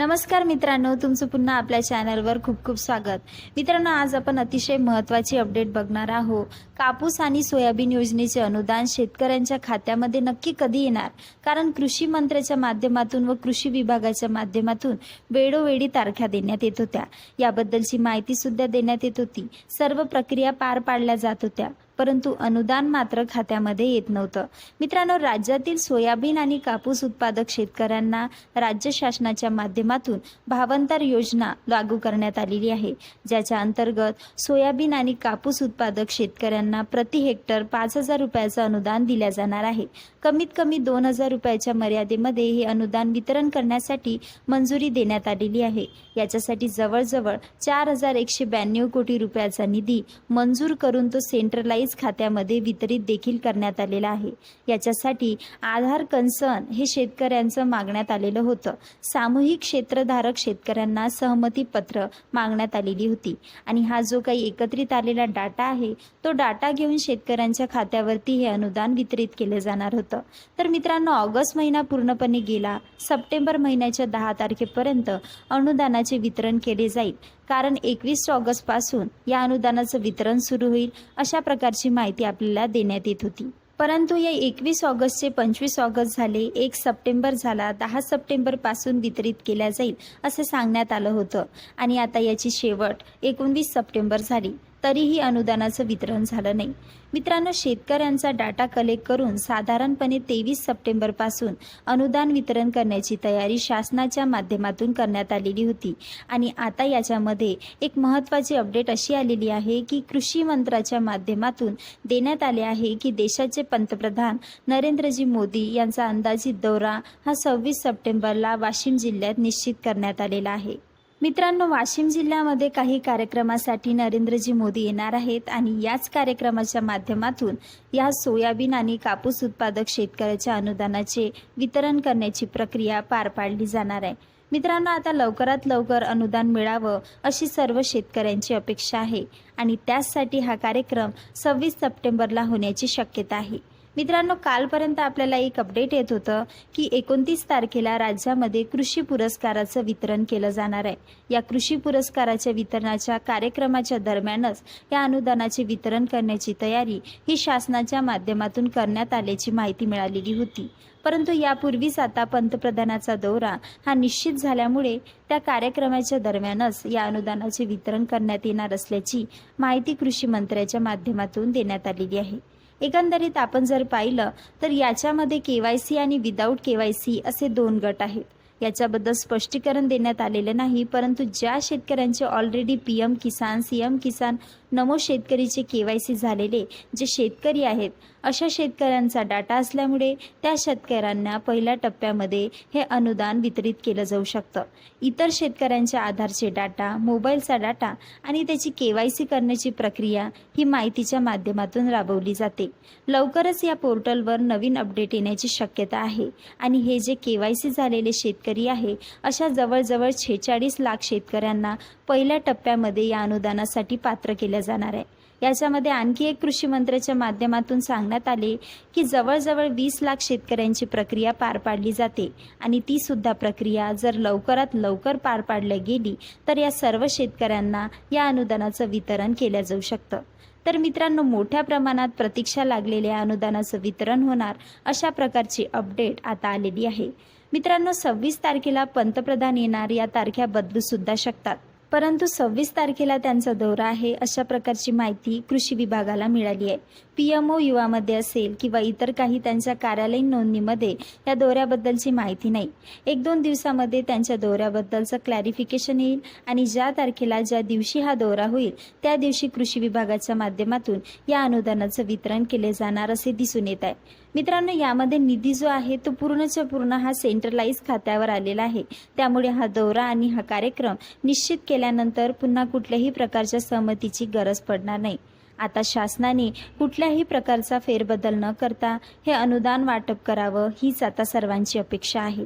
नमस्कार मित्रांनो तुमचं पुन्हा आपल्या चॅनलवर खूप खूप स्वागत. मित्रांनो आज आपण अतिशय महत्त्वाची अपडेट बघणार आहोत. कापूस आणि सोयाबीन योजनेचे अनुदान शेतकऱ्यांच्या खात्यामध्ये नक्की कधी येणार? कारण कृषी मंत्र्याच्या माध्यमातून व कृषी विभागाच्या माध्यमातून वेळोवेळी तारख्या देण्यात येत होत्या. याबद्दलची माहिती सुद्धा देण्यात येत होती. सर्व प्रक्रिया पार पाडल्या जात होत्या. परंतु अनुदान मात्र खात्यामध्ये येत नव्हतं. मित्रांनो राज्यातील सोयाबीन आणि कापूस उत्पादक शेतकऱ्यांना राज्य शासनाच्या माध्यमातून भावांतर योजना लागू करण्यात आलेली आहे. ज्याच्या अंतर्गत सोयाबीन आणि कापूस उत्पादक शेतकऱ्यांना प्रति हेक्टर पाच हजार रुपयाचं अनुदान दिल्या जाणार आहे. कमीत कमी दोन हजार रुपयाच्या मर्यादेमध्ये हे अनुदान वितरण करण्यासाठी मंजुरी देण्यात आलेली आहे. याच्यासाठी जवळजवळ चार हजार एकशे ब्याण्णव कोटी रुपयाचा निधी मंजूर करून तो सेंट्रलाइज खात्यामध्ये वितरित देखील करण्यात आलेला आहे. याच्यासाठी आधार कन्सर्न हे शेतकऱ्यांचं मागण्यात आलेलं होतं. सामूहिक क्षेत्रधारक शेतकऱ्यांना सहमती पत्र मागण्यात आलेली होती. आणि हा जो काही एकत्रित आलेला डाटा आहे तो डाटा घेऊन शेतकऱ्यांच्या खात्यावरती हे अनुदान वितरित केले जाणार होतं. तर मित्रांनो ऑगस्ट महिना पूर्णपणे गेला. सप्टेंबर महिन्याच्या दहा तारखेपर्यंत अनुदानाचे वितरण केले जाईल. कारण एकवीस ऑगस्टपासून या अनुदानाचं वितरण सुरू होईल. अशा प्रकारची माहिती आपल्याला देण्यात येत होती. परंतु या एकवीस ऑगस्टचे पंचवीस ऑगस्ट झाले. एक सप्टेंबर झाला. दहा सप्टेंबरपासून वितरित केल्या जाईल असं सांगण्यात आलं होतं. आणि आता याची शेवट एकोणवीस सप्टेंबर झाली. तरीही अनुदानाचं वितरण झालं नाही. मित्रांनो शेतकऱ्यांचा डाटा कलेक्ट करून साधारणपणे तेवीस सप्टेंबरपासून अनुदान वितरण करण्याची तयारी शासनाच्या माध्यमातून करण्यात आलेली होती. आणि आता याच्यामध्ये एक महत्त्वाची अपडेट अशी आलेली आहे की कृषी मंत्राच्या माध्यमातून देण्यात आले आहे की देशाचे पंतप्रधान नरेंद्रजी मोदी यांचा अंदाजित दौरा हा सव्वीस सप्टेंबरला वाशिम जिल्ह्यात निश्चित करण्यात आलेला आहे. मित्रांनो वाशिम जिल्ह्यामध्ये काही कार्यक्रमासाठी नरेंद्रजी मोदी येणार आहेत आणि याच कार्यक्रमाच्या माध्यमातून या सोयाबीन आणि कापूस उत्पादक शेतकऱ्याच्या अनुदानाचे वितरण करण्याची प्रक्रिया पार पाडली जाणार आहे. मित्रांनो आता लवकरात लवकर अनुदान मिळावं अशी सर्व शेतकऱ्यांची अपेक्षा आहे आणि त्याचसाठी हा कार्यक्रम सव्वीस सप्टेंबरला होण्याची शक्यता आहे. मित्रांनो कालपर्यंत आपल्याला एक अपडेट येत होतं की एकोणतीस तारखेला राज्यामध्ये कृषी पुरस्काराचं वितरण केलं जाणार आहे. या कृषी पुरस्काराच्या वितरणाच्या कार्यक्रमाच्या दरम्यानच या अनुदानाचे वितरण करण्याची तयारी ही शासनाच्या माध्यमातून करण्यात आल्याची माहिती मिळालेली होती. परंतु यापूर्वीच आता पंतप्रधानाचा दौरा हा निश्चित झाल्यामुळे त्या कार्यक्रमाच्या दरम्यानच या अनुदानाचे वितरण करण्यात येणार असल्याची माहिती कृषी मंत्र्याच्या माध्यमातून देण्यात आलेली आहे. एकंदरीत आपण जर पाहिलं तर याच्यामध्ये के वाय सी आणि विदाऊट के वाय सी असे दोन गट आहेत. याच्याबद्दल स्पष्टीकरण देण्यात आलेलं नाही परंतु ज्या शेतकऱ्यांचे already P M Kisan C M Kisan Namo शेतकरीचे K Y C झालेले जे शेतकरी आहेत अशा शेतकऱ्यांचा डाटा असल्यामुळे त्या शेतकऱ्यांना पहिल्या टप्प्यामध्ये हे अनुदान वितरित केलं जाऊ शकतं. इतर शेतकऱ्यांच्या आधारचे डाटा मोबाईलचा डाटा आणि त्याची के वाय सी करण्याची प्रक्रिया ही माहितीच्या माध्यमातून राबवली जाते. लवकरच या पोर्टलवर नवीन अपडेट येण्याची शक्यता आहे आणि हे जे के वाय सी झालेले शेतकरी आहे अशा जवळजवळ छेचाळीस लाख शेतकऱ्यांना पहिल्या टप्प्यामध्ये या अनुदानासाठी पात्र केलं जाणार आहे. याच्यामध्ये आणखी एक कृषी मंत्र्याच्या माध्यमातून सांगण्यात आले की जवळजवळ वीस लाख शेतकऱ्यांची प्रक्रिया पार पाडली जाते आणि ती सुद्धा प्रक्रिया जर लवकरात लवकर पार पाडल्या गेली तर या सर्व शेतकऱ्यांना या अनुदानाचं वितरण केलं जाऊ शकतं. तर मित्रांनो मोठ्या प्रमाणात प्रतीक्षा लागलेल्या अनुदानाचं वितरण होणार अशा प्रकारची अपडेट आता आलेली आहे. मित्रांनो सव्वीस तारखेला पंतप्रधान येणार या तारख्या बदलू सुद्धा शकतात. परंतु सव्वीस तारखेला त्यांचा दौरा आहे अशा प्रकारची माहिती कृषी विभागाला मिळाली आहे. पी एम ओ युवामध्ये असेल किंवा इतर काही त्यांच्या कार्यालयीन नोंदणीमध्ये या दौऱ्याबद्दलची माहिती नाही. एक दोन दिवसामध्ये त्यांच्या दौऱ्याबद्दलचं क्लॅरिफिकेशन येईल आणि ज्या तारखेला ज्या दिवशी हा दौरा होईल त्या दिवशी कृषी विभागाच्या माध्यमातून या अनुदानाचं वितरण केले जाणार असे दिसून येत आहे. मित्रांनो यामध्ये निधी जो आहे तो पूर्णच्या पूर्ण हा सेंट्रलाइज खात्यावर आलेला आहे. त्यामुळे हा दौरा आणि हा कार्यक्रम निश्चित केला केल्यानंतर पुन्हा कुठल्याही प्रकारच्या सहमतीची गरज पडणार नाही. आता शासनाने कुठल्याही प्रकारचा फेरबदल न करता हे अनुदान वाटप करावं हीच आता सर्वांची अपेक्षा आहे.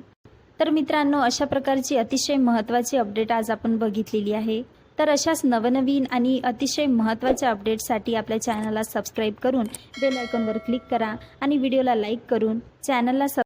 तर मित्रांनो अशा प्रकारची अतिशय महत्त्वाची अपडेट आज आपण बघितलेली आहे. तर अशाच नवनवीन आणि अतिशय महत्त्वाच्या अपडेटसाठी आपल्या चॅनलला सबस्क्राईब करून बेल आयकॉनवर क्लिक करा आणि व्हिडिओला लाईक करून चॅनलला सब